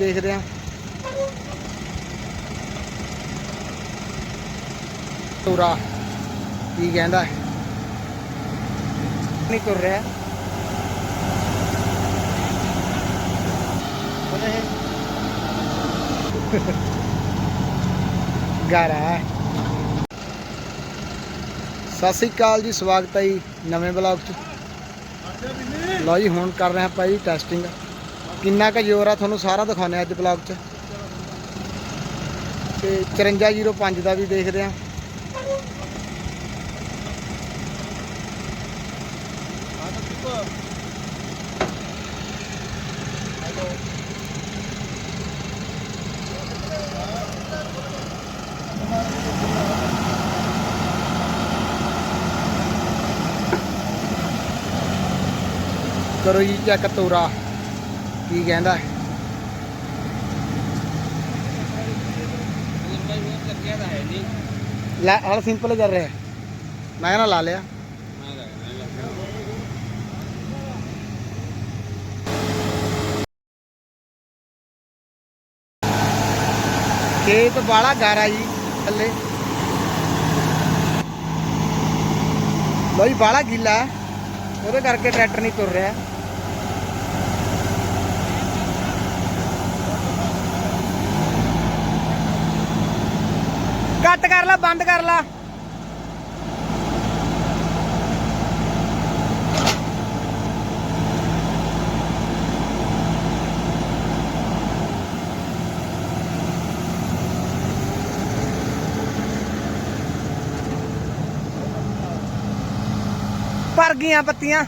ਦੇਖਦੇ ਆਂ। ਤੁਰਾ ਕੀ ਕਹਿੰਦਾ? ਨਹੀਂ ਤੁਰ ਰਿਹਾ। ਗਾਰਾ ਸਤਿ ਸ੍ਰੀ ਅਕਾਲ ਜੀ, ਸਵਾਗਤ ਹੈ ਜੀ ਨਵੇਂ ਬਲੌਗ 'ਚ। ਲਓ ਜੀ, ਹੁਣ ਕਰ ਰਹੇ ਆਪਾਂ ਜੀ ਟੈਸਟਿੰਗ ਕਿੰਨਾ ਕੁ ਜ਼ੋਰ ਆ ਤੁਹਾਨੂੰ ਸਾਰਾ ਦਿਖਾਉਂਦੇ ਅੱਜ ਬਲੌਗ 'ਚ। ਤੇ 5405 ਦਾ ਵੀ ਦੇਖਦੇ ਆਂ ਕਰੋ ਜੀ ਚੈੱਕ ਤੋਰਾ। ਕੀ ਕਹਿੰਦਾ? ਲੈ, ਹਲ ਸਿੰਪਲ ਕਰ ਰਿਹਾ। ਮੈਂ ਨਾ ਲਾ ਲਿਆ। ਖੇਤ ਬਾਲਾ ਗਾਰਾ ਜੀ, ਥੱਲੇ। ਲੋ ਜੀ ਬਾਲਾ ਗਿੱਲਾ ਉਹਦੇ ਕਰਕੇ ਟਰੈਕਟਰ ਨਹੀਂ ਤੁਰ ਰਿਹਾ। ਕੱਟ ਕਰ ਲਾ ਬੰਦ ਕਰ ਲਾ। ਭਰ ਗਈਆਂ ਪੱਤੀਆਂ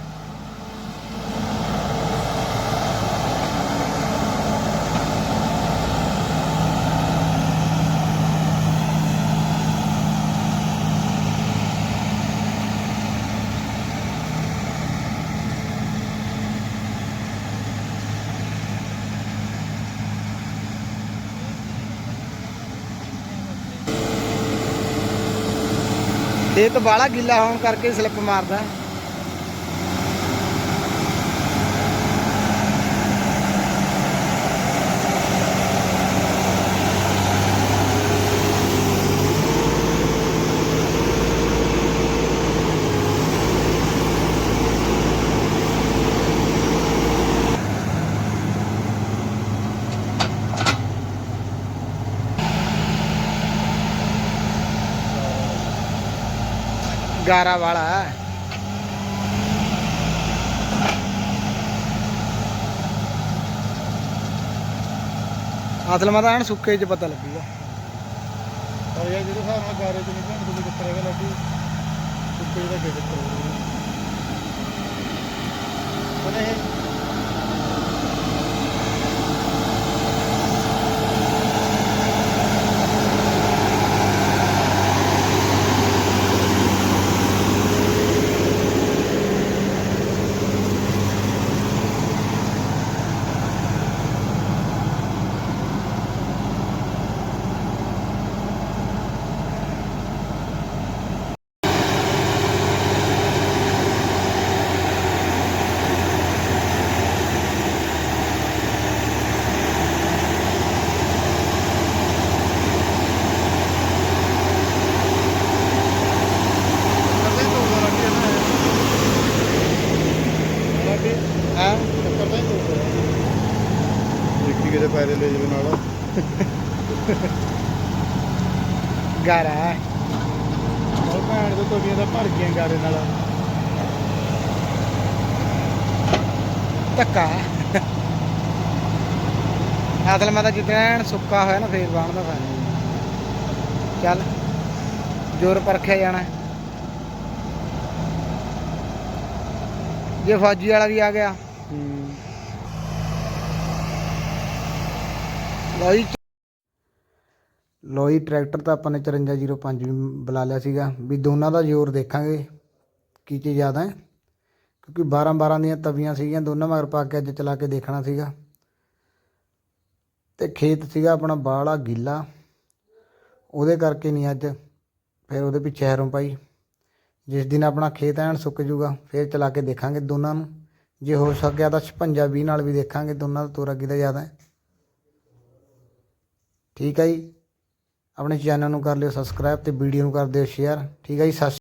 ਇਹ ਤਾਂ ਬਾਲਾ ਗਿੱਲਾ ਹੋਣ ਕਰਕੇ ਸਲਿੱਪ ਮਾਰਦਾ। ਗਾਰਾ ਵਾਲਾ ਅਸਲ ਮਾ ਤਾਂ ਸੁੱਕੇ ਚ ਪਤਾ ਲੱਗੂਗਾ। ਪਰ ਯਾਰ ਜਿਹੜੇ ਹਿਸਾਬ ਨਾਲ ਗਾਰੇ ਚ ਨਹੀਂ ਭੰਡ ਕੋਈ ਚੱਕਰ ਹੈਗਾ ਲੱਗੀ ਸੁੱਕੇ ਦਾ ਕੀ ਚੱਕਰ ਉਹਨੇ ਕਰਦੇ ਤੋਂ ਲੱਗੀ ਨਾ ਲੱਗੀ ਹੈ ਚੱਕਰ ਤਾਂ ਹੀ ਤੋਂ ਦੇਖੀ ਕਿਤੇ ਪੈਰੇ ਲੈ ਜਾਵੇ ਨਾਲ। ਗਾਰਾ। ਉਹ ਭੈਣ ਦੇ ਤੋੜੀਆਂ ਤਾਂ ਭਰ ਗਈਆਂ ਗਾਰੇ ਨਾਲ। ਧੱਕਾ। ਅਸਲ ਮੈਂ ਤਾਂ ਜਿੱਦਾਂ ਐਨ ਸੁੱਕਾ ਹੋਇਆ ਨਾ ਫੇਰ ਬਾਣਦਾ ਫਾਇਦਾ। ਚੱਲ ਜ਼ੋਰ ਪਰਖਿਆ ਜਾਣਾ। ਜੇ ਫੌਜੀ ਵਾਲਾ ਵੀ ਆ ਗਿਆ। ਲੋਈ ਲੋਈ ਟਰੈਕਟਰ ਤਾਂ ਆਪਾਂ ਨੇ 5405 ਵੀ ਬੁਲਾ ਲਿਆ ਸੀਗਾ। ਵੀ ਦੋਨਾਂ ਦਾ ਜ਼ੋਰ ਦੇਖਾਂਗੇ, ਕੀ ਚੀਜ਼ ਜ਼ਿਆਦਾ ਹੈ। ਕਿਉਂਕਿ 12 12 ਦੀਆਂ ਤਵੀਆਂ ਸੀਗੀਆਂ, ਦੋਨਾਂ ਮਗਰ ਪਾ ਕੇ ਅੱਜ ਚਲਾ ਕੇ ਦੇਖਣਾ ਸੀਗਾ। ਤੇ ਖੇਤ ਸੀਗਾ ਆਪਣਾ ਬਾਹਲਾ ਗਿੱਲਾ। ਉਹਦੇ ਕਰਕੇ ਨਹੀਂ ਅੱਜ, ਫਿਰ ਉਹਦੇ ਪਿੱਛੇ ਹੈਰੋਂ ਪਾਈ। ਜਿਸ ਦਿਨ ਆਪਣਾ ਖੇਤ ਐਨ ਸੁੱਕ ਜੂਗਾ, ਫਿਰ ਚਲਾ ਕੇ ਦੇਖਾਂਗੇ ਦੋਨਾਂ ਨੂੰ। ਜੇ ਹੋ ਸਕਿਆ ਤਾਂ 56 20 ਨਾਲ ਵੀ ਦੇਖਾਂਗੇ ਦੋਨਾਂ ਦਾ ਤੋਰਾ ਕਿਹਦਾ ਜ਼ਿਆਦਾ ਹੈ। ਠੀਕ ਹੈ ਜੀ। ਆਪਣੇ ਚੈਨਲ ਨੂੰ ਕਰ ਲਿਓ ਸਬਸਕ੍ਰਾਈਬ ਅਤੇ ਵੀਡੀਓ ਨੂੰ ਕਰ ਦਿਓ ਸ਼ੇਅਰ ਠੀਕ ਹੈ ਜੀ, ਸਤਿ ਸ਼੍ਰੀ